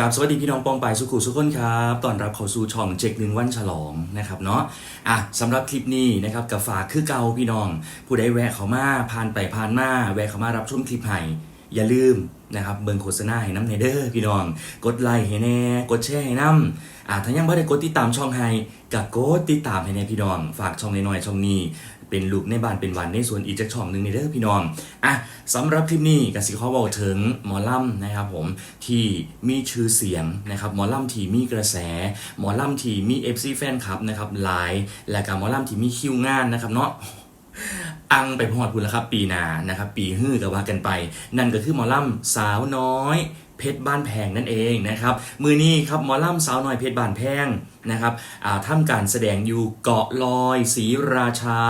กับสวัสดีพี่น้องปองปายสุขุสุขคนครับตอนรับเข้าสู่ช่องเจ็กหนึ่งวันฉลองนะครับเนาะอะสำหรับคลิปนี้นะครับกับฝากคือเก่าพี่น้อง ผู้ใดแวะเขามาผ่านไปผ่านมาแวะเขามารับชมคลิปให้อย่าลืมนะครับเบิ่งโฆษณาให้น้ำในเด้อพี่น้อง กดไลค์ให้แน่กดแชร์ให้น้ำอะถ้ายังไม่ได้กดติดตามช่องให้กับกดติดตามให้แน่พี่น้อง ฝากช่องน้อยๆช่องนี้ เป็นลูกในบ้านเป็นวันในส่วนอีกจากช่องหนึ่งในเด้อพี่น้องอะสำหรับคลิปนี้กสิขอบอกถึงหมอล่ำนะครับผมที่มีชื่อเสียงนะครับหมอล่ำที่มีกระแส หมอล่ำที่มี FC แฟนคลับนะครับหลายและกับหมอล่ำที่มีคิวงานนะครับเนาะอังไปพอดพุนแล้วครับปีหนานะครับปีฮื้อก็ว่ากันไป นั่นก็คือหมอล่ำสาวน้อย เพชรบ้านแพงนั่นเองนะครับมือนี้ครับหมอล่ำสาวน้อยเพชรบ้านแพงนะครับอ่าทำการแสดงอยู่เกาะลอยศรีราชา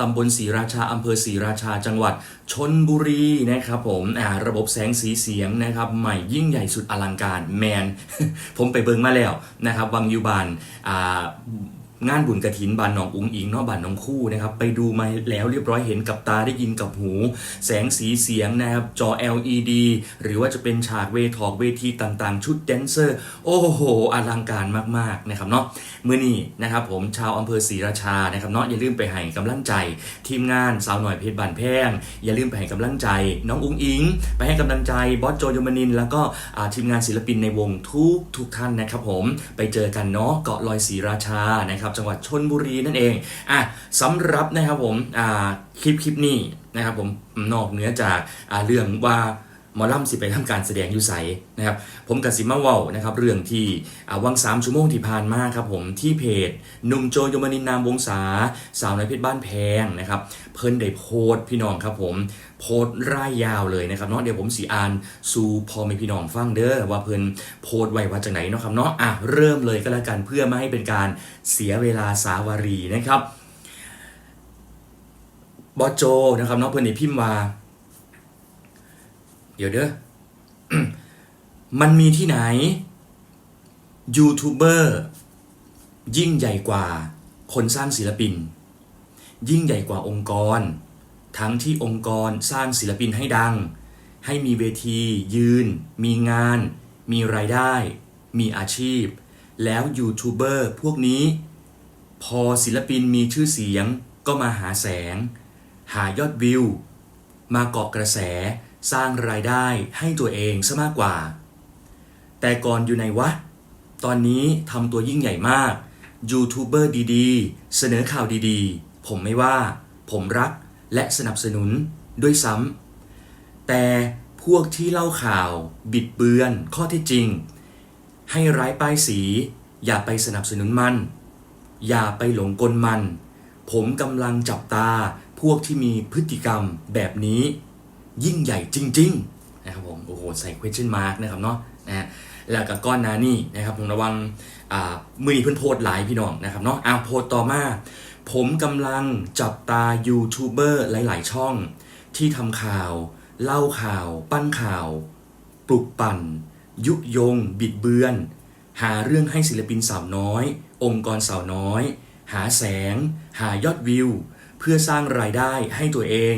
ตำบลศรีราชาอำเภอศรีราชาจังหวัดชนบุรีนะครับผมอ่าระบบแสงสีเสียงนะครับใหม่ยิ่งใหญ่สุดอลังการแมน ผมไปเบิงมาแล้วนะครับวังยูบานอ่า งานบุญกระถินบานหนองอุงอิงเนาะบานหนองคู่นะครับไปดูมาแล้วเรียบร้อยเห็นกับตาได้ยินกับหู แสงสีเสียงนะครับจอ LED หรือว่าจะเป็นฉากเวทอกเวทีต่างๆ ชุดแดนเซอร์ โอ้โหอลังการมากๆนะครับเนาะมื้อนี้นะครับผมชาวอำเภอศรีราชานะครับเนาะอย่าลืมไปให้กำลังใจ ทีมงานสาวหน่อยเพชรบานแพงอย่าลืมไปให้กำลังใจ น้องอุงอิง ไปให้กำลังใจบอสโจยมนิน แล้วก็ทีมงานศิลปินในวงทุกทุกท่านนะครับผมไปเจอกันเนาะเกาะลอยศรีราชานะครับจังหวัดชนบุรีนั่นเองอะสำหรับนะครับผมอ่าคลิปคลิปนี้นะครับผมนอกเหนือจากอ่าเรื่องว่า หมอลำสิไปทำการแสดงอยู่ใสนะครับผมกับสิมาเว้านะครับเรื่องที่วังสามชั่วโมงที่ผ่านมาครับผมที่เพจหนุ่มโจยมนินนามวงศาสาวในเพชรบ้านแพงนะครับเพิ่นได้โพสพี่น้องครับผมโพสร่ายยาวเลยนะครับเนาะเดี๋ยวผมสีอ่านสู่พอมีพี่น้องฟังเด้อว่าเพิ่นโพสไว้ว่าจากไหนเนาะครับเนาะอะเริ่มเลยก็แล้วกันเพื่อไม่ให้เป็นการเสียเวลาสาวารีนะครับบอโจนะครับเนาะเพิ่นได้พิมพ์ว่า ดี๋ยวเด้อ มันมีที่ไหน ยูทูบเบอร์ยิ่งใหญ่กว่าคนสร้างศิลปิน ยิ่งใหญ่กว่าองค์กร ทั้งที่องค์กรสร้างศิลปินให้ดัง ให้มีเวที ยืน มีงาน มีรายได้ มีอาชีพ แล้วยูทูบเบอร์พวกนี้ พอศิลปินมีชื่อเสียงก็มาหาแสง หายอดวิว มาเกาะกระแส สร้างรายได้ให้ตัวเองซะมากกว่า แต่ก่อนอยู่ในวัดตอนนี้ทำตัวยิ่งใหญ่มาก ยูทูบเบอร์ดีๆ เสนอข่าวดีๆ ผมไม่ว่า ผมรักและสนับสนุนด้วยซ้ำแต่พวกที่เล่าข่าว บิดเบือน ข้อเท็จจริง ให้ร้ายป้ายสี อย่าไปสนับสนุนมัน อย่าไปหลงกลมัน ผมกำลังจับตาพวกที่มีพฤติกรรมแบบนี้ ยิ่งใหญ่จริงๆนะครับผมโอ้โหใส่ question mark นะครับเนาะนะฮะแล้วก็ก้อนนานี่นะครับผมระวังมือนีเพิ่นโพสหลายพี่น้องนะครับเนาะอ่าโพสต์ต่อมา ผมกำลังจับตายูทูบเบอร์หลาย ๆ ช่อง ที่ทำข่าว เล่าข่าว ปั้นข่าว ปลุกปั่น ยุยง บิดเบือน หาเรื่องให้ศิลปินสาวน้อย องค์กรสาวน้อย หาแสง หายอดวิว เพื่อสร้างรายได้ให้ตัวเอง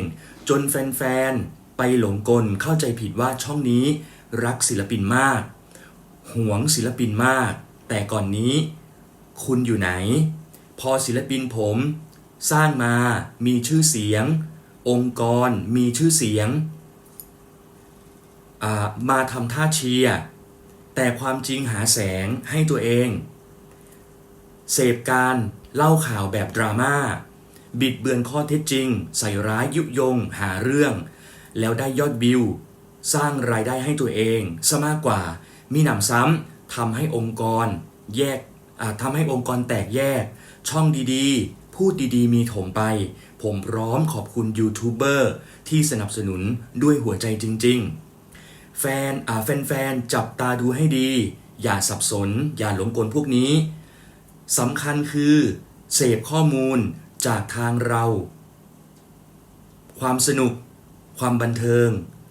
จนแฟน ๆ ไปหลงกลเข้าใจผิดว่าช่องนี้รักศิลปินมาก หวงศิลปินมาก แต่ก่อนนี้ คุณอยู่ไหน พอศิลปินผม สร้างมามีชื่อเสียง องค์กรมีชื่อเสียง มาทำท่าเชียร์แต่ความจริงหาแสงให้ตัวเอง เสพการเล่าข่าวแบบดราม่าบิดเบือนข้อเท็จจริง ใส่ร้ายยุยง หาเรื่อง แล้วได้ยอดวิว สร้างรายได้ให้ตัวเองซะมากกว่า มีหนำซ้ำทำให้องค์กร แยกทำให้องค์กรแตกแยก ช่องดีๆ พูดดีๆ มีถมไป ผมพร้อมขอบคุณยูทูบเบอร์ที่สนับสนุนด้วยหัวใจจริง ๆ แฟนแฟนๆจับตาดูให้ดี อย่าสับสน อย่าหลงกลพวกนี้สำคัญคือ เสพข้อมูลจากทางเรา ความสนุก ความบันเทิง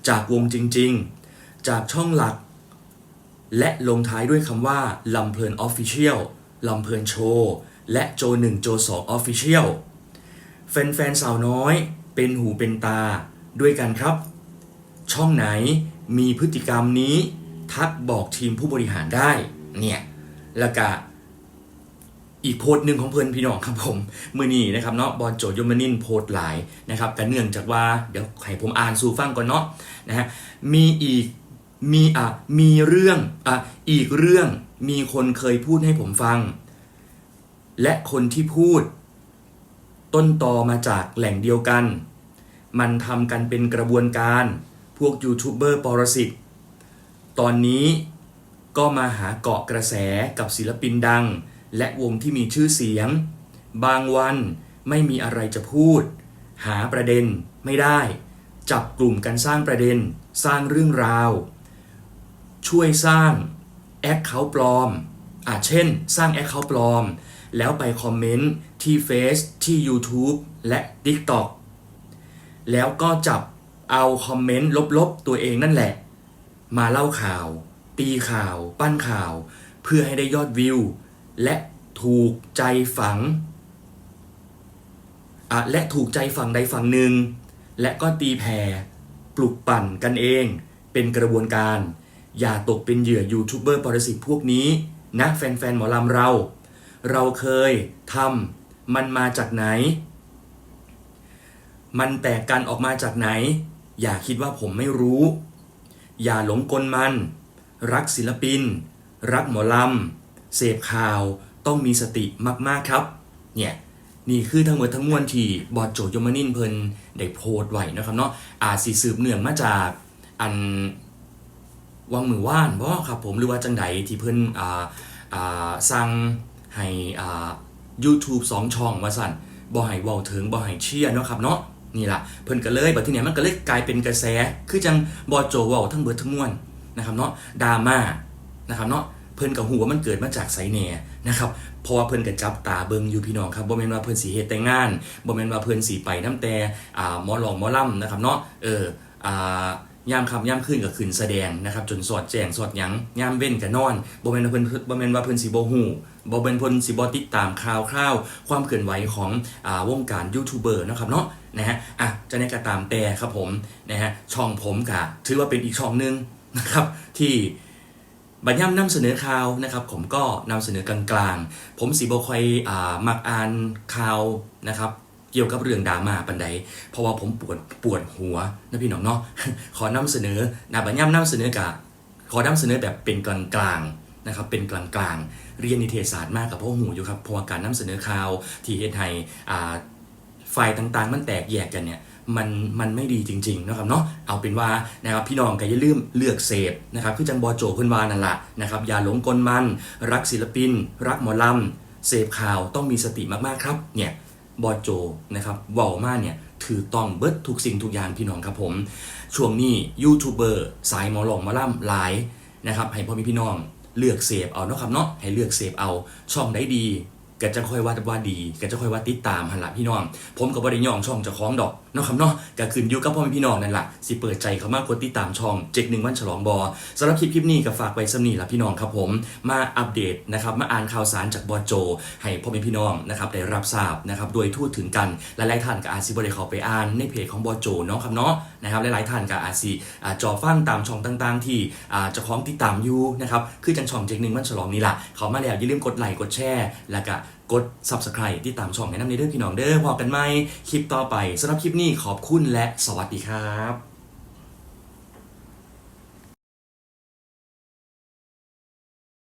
จากวงจริง ๆ จากช่องหลัก และลงท้ายด้วยคำว่าลำเพลินออฟฟิเชียลลำเพลินโชว์และโจ1โจ2ออฟฟิเชียลแฟนๆสาวน้อย เป็นหูเป็นตาด้วยกันครับ ช่องไหนมีพฤติกรรมนี้ ทักบอกทีมผู้บริหารได้ เนี่ยล้วก็ อีกโพสต์หนึ่งของเพื่อนพี่น้องครับผมมือนี้นะครับเนาะบอลโจยมนินโพสต์หลายนะครับกันเนื่องจากว่าเดี๋ยวให้ผมอ่านสู่ฟังก่อนเนาะนะฮะมีอีกมีอะมีเรื่องอะอีกเรื่องมีคนเคยพูดให้ผมฟัง และคนที่พูด ต้นตอมาจากแหล่งเดียวกัน มันทำกันเป็นกระบวนการ พวกยูทูบเบอร์ปรสิตตอนนี้ก็มาหาเกาะกระแสกับศิลปินดัง และวงที่มีชื่อเสียง บางวันไม่มีอะไรจะพูด หาประเด็นไม่ได้ จับกลุ่มกันสร้างประเด็น สร้างเรื่องราว ช่วยสร้างแอคเคาท์ปลอมอาจเช่น สร้างแอคเคาท์ปลอม แล้วไปคอมเมนต์ที่เฟซที่ YouTube และ TikTok แล้วก็จับเอาคอมเมนต์ลบๆ ตัวเองนั่นแหละ มาเล่าข่าว ตีข่าว ปั้นข่าว เพื่อให้ได้ยอดวิว และถูกใจฝังและถูกใจฝั่งใดฝั่งหนึ่ง และก็ตีแผ่ปลุกปั่นกันเอง เป็นกระบวนการ อย่าตกเป็นเหยื่อยูทูบเบอร์ปรสิตพวกนี้นะแฟนๆหมอลำเรา เราเคยทำมันมาจากไหน มันแตกกันออกมาจากไหน อย่าคิดว่าผมไม่รู้ อย่าหลงกลมัน รักศิลปิน รักหมอลำ เสพข่าวต้องมีสติมากๆครับ เนี่ยนี่คือทั้งหมดทั้งมวลที่บอดโจยมานินเพิ่นได้โพสต์ไว้นะครับเนาะอาจสิสืบเนื่องมาจากอันวังมือว่านบ่ครับผมหรือว่าจังใดที่เพิ่นอ่าอ่าสั่งให้อ่า YouTube สองช่องว่าสั่นบ่ให้เว้าถึงบ่ให้เชียร์เนาะครับเนาะนี่ล่ะเพิ่นก็เลยบัดทีเนี้ยมันก็เลยกลายเป็นกระแส คือจังบอโจเว้าทั้งเบิดทั้งมวลนะครับเนาะดราม่านะครับเนาะ เพิ่นกับหัวามันเกิดมาจากไสแหน่นะครับเพราะว่าเพิ่นก็จับตาเบิ่งอยู่พี่น้องครับบ่แม่นว่าเพิ่นสิเฮ็ดแต่งงานบ่แม่นว่าเพิ่นสิไปน้ำแต่อ่าหมอหลองหมอล่ำนะครับเนาะเอออ่ายามค่ำยามคืนก็ขึ้นแสดงนะครับจนสอดแจ้งสอดหยังยามเว้นก็นอนบ่แม่นว่าเพิ่นบ่แม่นว่าเพิ่นสิบ่ฮู้บ่เป็นเพิ่นสิบ่ติดตามข่าวคราวความเคลื่อนไหวของอ่าวงการยูทูบเบอร์นะครับเนาะนะฮะอะจะในกระตามแต่ครับผมนะฮะช่องผมก็ถือว่าเป็นอีกช่องหนึงนะครับที่ บัญญัตินำเสนอข่าวนะครับผมก็นำเสนอกลางๆ ผมสีบคอยอ่ามักอ่านข่าวนะครับเกี่ยวกับเรื่องดราม่าปันใด เพราะว่าผมปวดปวดหัวนะพี่น้องเนาะขอนำเสนอนะบัญญัตินำเสนอกะขอนำเสนอแบบเป็นกลางๆนะครับเป็นกลางๆเรียนนิเทศศาสตร์มากกับพ่อหูอยู่ครับเพราะว่าการนำเสนอข่าวที่เฮ็ดให้อ่าฝ่ายต่างๆ มันแตกแยกกันเนี่ย มันมันไม่ดีจริงๆนะครับเนาะเอาเป็นว่านะครับพี่น้องก็อย่าลืมเลือกเสพนะครับคือจังบอโจเพิ่นวานั่นละนะครับอย่าหลงกลมัน รักศิลปิน รักหมอลำเสพข่าวต้องมีสติมากๆครับเนี่ยบอโจนะครับว้ามาเนี่ยถือต้องเบิดทุกสิ่งทุกอย่างพี่น้องครับผม ช่วงนี้ยูทูบเบอร์สายหมอหลงหมอลำหลายนะครับให้พ่อม่พี่น้องเลือกเสพเอาเนาะครับเนาะให้เลือกเสพเอาช่องได้ดีก็จะค่อยว่าว่าดีก็จะค่อยว่าติดตามหันละพี่น้อง ผมก็บ่ได้ย่องช่องจะคล้องดอก เนาะครับเนาะก็ขึ้นอยู่กับพ่อแม่พี่น้องนั่นแหละสิเปิดใจเขามากกดติดตามช่องเจ็กหนึ่งวันฉลองบอสำหรับคลิปคลิปนี้ก็ฝากไว้สำนีละพี่น้องครับผมมาอัปเดตนะครับมาอ่านข่าวสารจากบอโจ ให้พ่อแม่พี่น้องนะครับได้รับทราบนะครับโดยทั่วถึงกันหลายๆท่านก็อาจสิบ่ได้เขาไปอ่านในเพจของบอโจเนาะครับเนาะนะครับหลายๆท่านก็อาจสิจอฟังตามช่องต่างๆ ที่จะคล้องติดตามอยู่นะครับคือจังช่องเจ็กหนึ่งวันฉลองนี่แหละเขามาแล้วอย่าลืมกดไลค์กดแชร์แล้วก็ กด subscribe ที่ตามช่องแนะนำในเรื่องพี่น้องเด้อพอกันไหมคลิปต่อไปสำหรับคลิปนี้ขอบคุณและสวัสดีครับ